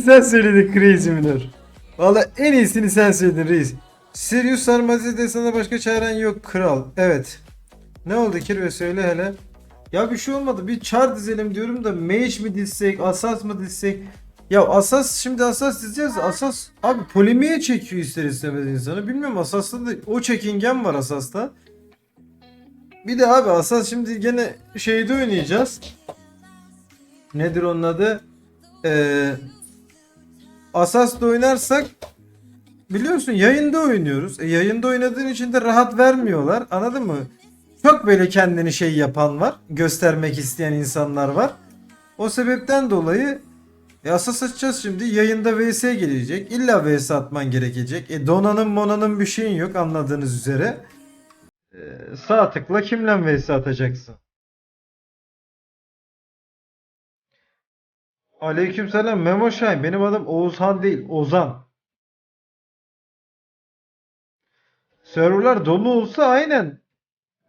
sen söyledin Crazy Minor. Valla en iyisini sen söyledin reis. Sirius Sarmazide sana başka çaren yok kral. Evet. Ne oldu Kirve söyle hele. Ya bir şey olmadı. Bir çar dizelim diyorum da mage mi dizsek, asas mı dizsek? Ya asas şimdi asas dizeceğiz. Asas abi polemiğe çekiyor ister istemez insanı. Bilmiyorum asasta da o çekingen var asasta. Bir de abi asas şimdi gene şeyde oynayacağız. Nedir onun adı? Ee, Asas'ta oynarsak biliyorsun yayında oynuyoruz. E, yayında oynadığın için de rahat vermiyorlar. Anladın mı? Çok böyle kendini şey yapan var. Göstermek isteyen insanlar var. O sebepten dolayı e, Asas açacağız şimdi. Yayında VS gelecek. İlla VS atman gerekecek. E, donanım monanım bir şeyin yok anladığınız üzere. E, sağ tıkla kimle VS atacaksın? Aleykümselam Memo Şahin. Benim adım Oğuzhan değil, Ozan. Serverlar dolu olsa aynen.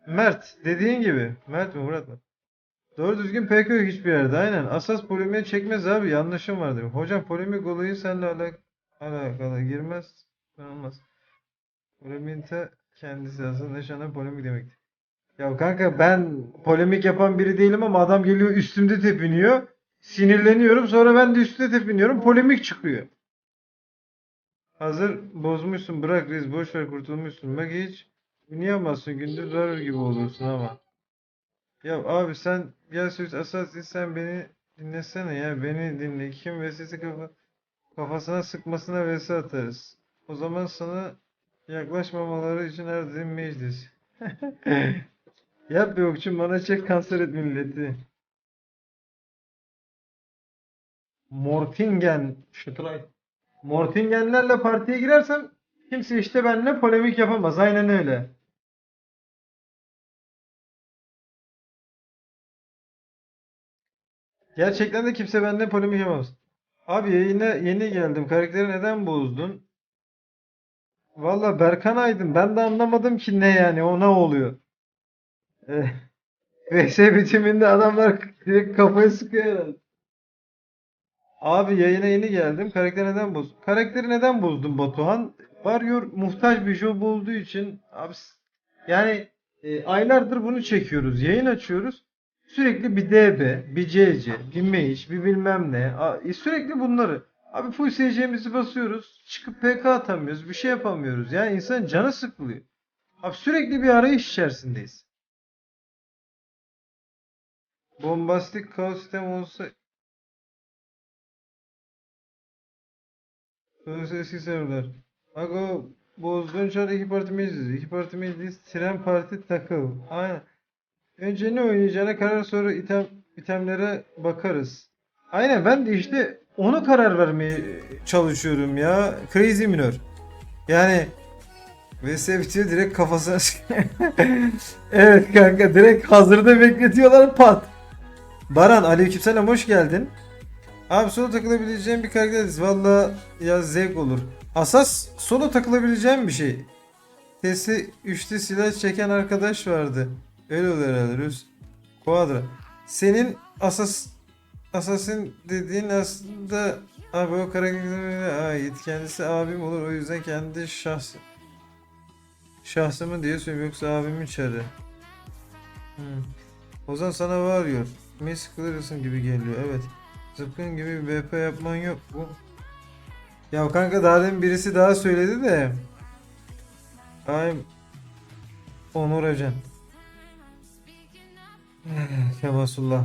Mert dediğin gibi. Mert mi Murat mı? Doğru düzgün PK yok hiçbir yerde aynen. Asas polemiğe çekmez abi yanlışım var diyor. Hocam polemik olayı seninle alak alakalı girmez. Olmaz. Polemiğin te kendisi aslında yaşanan polemik demektir. Ya kanka ben polemik yapan biri değilim ama adam geliyor üstümde tepiniyor. Sinirleniyorum sonra ben de üstüne tepiniyorum. Polemik çıkıyor. Hazır bozmuşsun bırak reis boş ver kurtulmuşsun. Bak hiç oynayamazsın gündüz varır gibi olursun ama. Ya abi sen gel söz değil, sen beni dinlesene ya beni dinle. Kim vesisi kafa, kafasına sıkmasına vs atarız. O zaman sana yaklaşmamaları için her meclis. Yap be okçum bana çek kanser et milleti. Mortingen Şutray. Mortingenlerle partiye girersem kimse işte benimle polemik yapamaz. Aynen öyle. Gerçekten de kimse benimle polemik yapamaz. Abi yayına yeni geldim. Karakteri neden bozdun? Valla Berkan Aydın. Ben de anlamadım ki ne yani. O ne oluyor? Eh, VS bitiminde adamlar direkt kafayı sıkıyor herhalde. Abi yayına yeni geldim. Karakteri neden boz? Karakteri neden bozdun Batuhan? Warrior muhtaç bir job olduğu için abi yani e, aylardır bunu çekiyoruz. Yayın açıyoruz. Sürekli bir DB, bir CC, bir Mage, bir bilmem ne. E, sürekli bunları. Abi full SC'mizi basıyoruz. Çıkıp PK atamıyoruz. Bir şey yapamıyoruz. Yani insanın canı sıkılıyor. Abi sürekli bir arayış içerisindeyiz. Bombastik kaos sistem olsa Sonuçta eski serverler. Aga bozduğun çar iki parti meclis. İki parti meclis. Tren parti takıl. Aynen. Önce ne oynayacağına karar sonra item, itemlere bakarız. Aynen ben de işte onu karar vermeye çalışıyorum ya. Crazy Minor. Yani VS bitiyor direkt kafasına Evet kanka direkt hazırda bekletiyorlar pat. Baran aleykümselam hoş geldin. Abi solo takılabileceğim bir karakteriz. Valla ya zevk olur. Asas solo takılabileceğim bir şey. Testi 3'te silah çeken arkadaş vardı. Öyle oluyor herhalde Rus. Quadra. Senin asas Assassin dediğin aslında abi o karakterime ait. Kendisi abim olur o yüzden kendi şahs şahsımı diye söylüyorum yoksa abimin çarı. Hmm. Ozan sana varıyor. Messi Clarkson gibi geliyor evet. Zıpkın gibi bir BP yapman yok bu. Ya kanka daha demin birisi daha söyledi de. I'm Onur Acan. Kemasullah.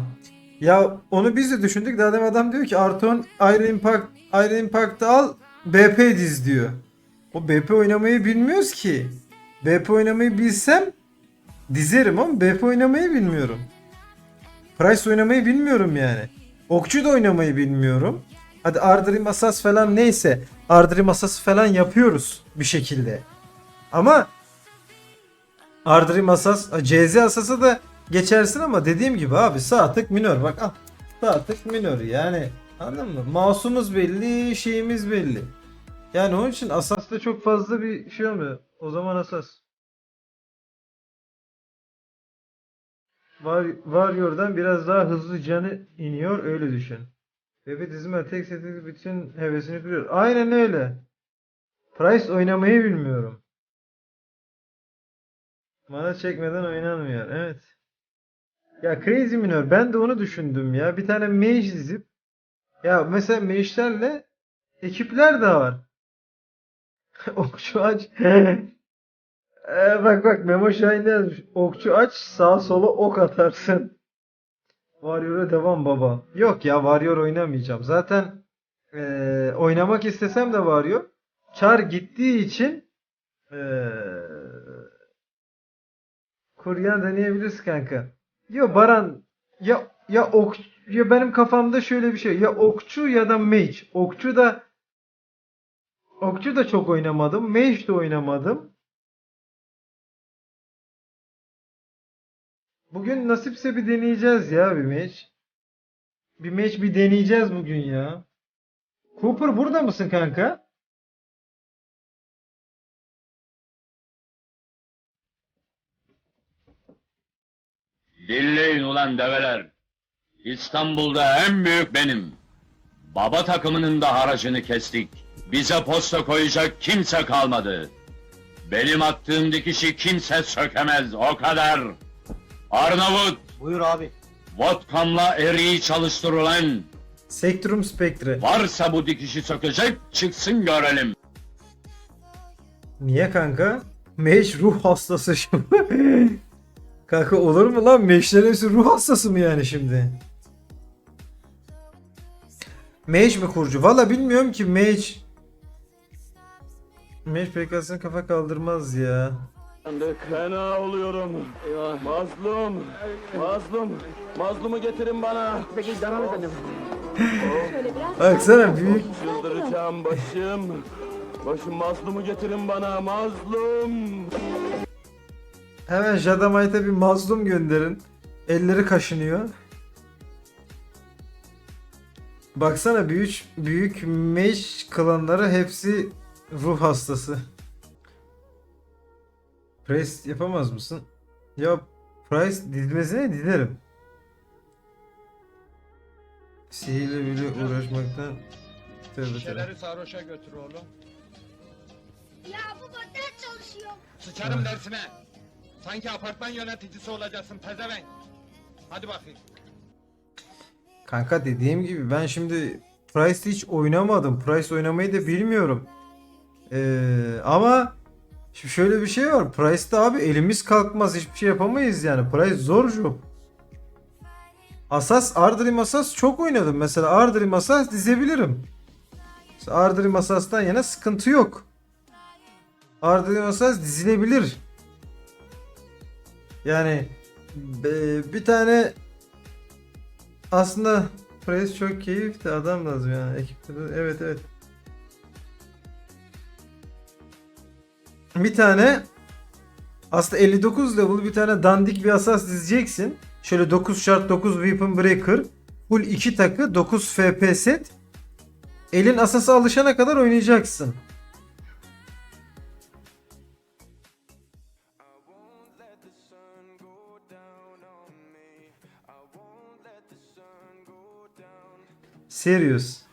Ya onu biz de düşündük. Daha demin adam diyor ki Arton ayrı impact ayrı impact'ı al BP diz diyor. O BP oynamayı bilmiyoruz ki. BP oynamayı bilsem dizerim ama BP oynamayı bilmiyorum. Price oynamayı bilmiyorum yani. Okçu da oynamayı bilmiyorum. Hadi Ardrim Asas falan neyse. Ardrim Asas falan yapıyoruz bir şekilde. Ama Ardrim Asas, CZ Asas'a da geçersin ama dediğim gibi abi sağ tık minör bak al. Sağ tık minör yani anladın mı? Mouse'umuz belli, şeyimiz belli. Yani onun için Asas'ta çok fazla bir şey olmuyor. O zaman Asas. Var, Warrior'dan biraz daha hızlı canı iniyor öyle düşün. Bebe dizime tek seti bütün hevesini kırıyor. Aynen öyle. Price oynamayı bilmiyorum. Mana çekmeden oynanmıyor. Evet. Ya Crazy Minor ben de onu düşündüm ya. Bir tane mage dizip ya mesela mage'lerle ekipler de var. Okçu aç. Ee, bak bak Memo Şahin ne yazmış? Okçu aç sağa sola ok atarsın. Warrior'a devam baba. Yok ya Warrior oynamayacağım. Zaten eee, oynamak istesem de Warrior. Char gittiği için eee kuryan deneyebiliriz kanka. Yo Baran ya ya ok ya benim kafamda şöyle bir şey. Ya okçu ya da mage. Okçu da okçu da çok oynamadım. Mage de oynamadım. Bugün nasipse bir deneyeceğiz ya bir mage. Bir mage bir deneyeceğiz bugün ya. Cooper burada mısın kanka? Dinleyin ulan develer. İstanbul'da en büyük benim. Baba takımının da haracını kestik. Bize posta koyacak kimse kalmadı. Benim attığım dikişi kimse sökemez o kadar. Arnavut, Buyur abi. vodkamla eriği çalıştır ulan. Sektrum Spectre. Varsa bu dikişi sökecek çıksın görelim. Niye kanka? Mage ruh hastası şimdi. kanka olur mu lan? Mage'lerin hepsi ruh hastası mı yani şimdi? Mage mi kurucu? Valla bilmiyorum ki Mage... Mage PK'sını kafa kaldırmaz ya. Ben de fena oluyorum. Mazlum, mazlum, mazlumu getirin bana. Baksana büyük. Çıldıracağım başım. Başım mazlumu getirin bana, mazlum. Hemen Jadamite'e bir mazlum gönderin. Elleri kaşınıyor. Baksana büyük büyük mage klanları hepsi ruh hastası. Price yapamaz mısın? Ya Price dizmesine dilerim. Sihirle bile uğraşmaktan tövbe tövbe. Şişeleri sarhoşa götür oğlum. Ya baba ders çalışıyor. Sıçarım dersine. Sanki apartman yöneticisi olacaksın pezevenk. Hadi bakayım. Kanka dediğim gibi ben şimdi Price'ı hiç oynamadım. Price oynamayı da bilmiyorum. Ee, ama şimdi şöyle bir şey var. Price'da abi elimiz kalkmaz. Hiçbir şey yapamayız yani. Price zor job. Asas, Ardrim Asas çok oynadım. Mesela Ardrim Asas dizebilirim. Ardrim Asas'tan yana sıkıntı yok. Ardrim Asas dizilebilir. Yani bir tane aslında Price çok keyifli adam lazım yani ekipte. Evet evet. Bir tane aslında 59 level bir tane dandik bir asas dizeceksin. Şöyle 9 şart 9 weapon breaker. Full 2 takı 9 FP set. Elin asası alışana kadar oynayacaksın. Serious.